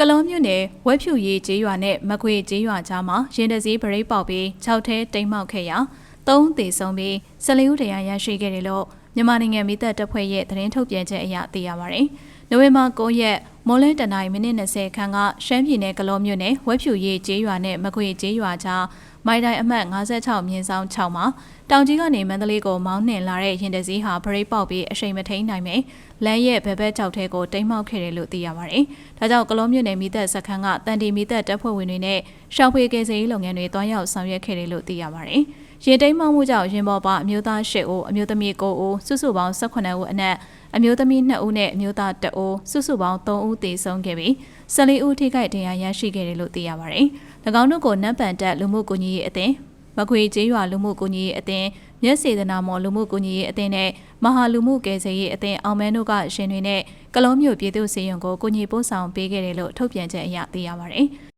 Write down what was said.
ကလောမြို့နယ်ဝက်ဖြူရီကျေးရွာနဲ့မခွေကျေးရွာကြားမှာရင်တစည်းပရိတ်ပေါက်ပြီး6ထဲတိမ်မောက်ခဲ့ရာ3သေဆုံးပြီး14ဦးတရားရရှိခဲ့တယ်လို့မြန်မာနိုင်ငံမိသက်တပ်ဖွဲ့ရဲ့သတင်းထုတ်ပြန်ချက်အရသိရပါတယ်။ နိုဝင်ဘာ9ရက်မိုးလင်းတနိုင်မိနစ်20ခန်းကရှမ်းပြည်နယ်ကလောမြို့နယ်ဝက်ဖြူရီကျေးရွာနဲ့မခွေကျေးရွာကြားမိုင်တိုင်အမှတ်56မြင်းဆောင်6မှာတောင်ကြီးကနေမန္တလေးကိုမောင်းနှင်လာတဲ့ရင်တစည်းဟာပရိတ်ပေါက်ပြီးအရှိန်မထိန်နိုင်ပဲလမ်းရဲ့ဘဲဘက်ကြောက်ထဲကိုတိမ်မောက်ခဲ့တယ်လို့သိရပါတယ်။ဒါကြောင့်ကလောမြို့နယ်မိသက်စခန်းကတန်တီမိသက်တပ်ဖွဲ့ဝင်တွေနဲ့ရှောက်ဖွေကယ်ဆယ်ရေးလုပ်ငန်းတွေတွားရောက်ဆောင်ရွက်ခဲ့တယ်လို့သိရပါတယ်။ ရင်တိမ်မောက်မှုကြောင့်ရင်ပေါ်ပါအမျိုးသား၈ဦးအမျိုးသမီး9ဦးစုစုပေါင်း18ဦးအနက်အမျိုးသမီး2ဦးနဲ့အမျိုးသား1ဦးစုစုပေါင်း3ဦးသေဆုံးခဲ့ပြီး14ဦးထိခိုက်ဒဏ်ရာရရှိခဲ့တယ်လို့သိရပါတယ်။၎င်းတို့ကိုနတ်ပန်တက်လူမှုကူညီရေးအသင်းမခွေကျေးရွာလူမှုကူညီရေးအသင်းမျက်စေတနာမော်လူမှုကူညီရေးအသင်းနဲ့မဟာလူမှုကယ်ဆယ်ရေးအသင်းအောင်မန်းတို့ကရှင်တွေနဲ့ကလုံးမျိုးပြည်သူ့စေယုံကိုကူညီပို့ဆောင်ပေးခဲ့တယ်လို့ထုတ်ပြန်ချက်အရသိရပါတယ်။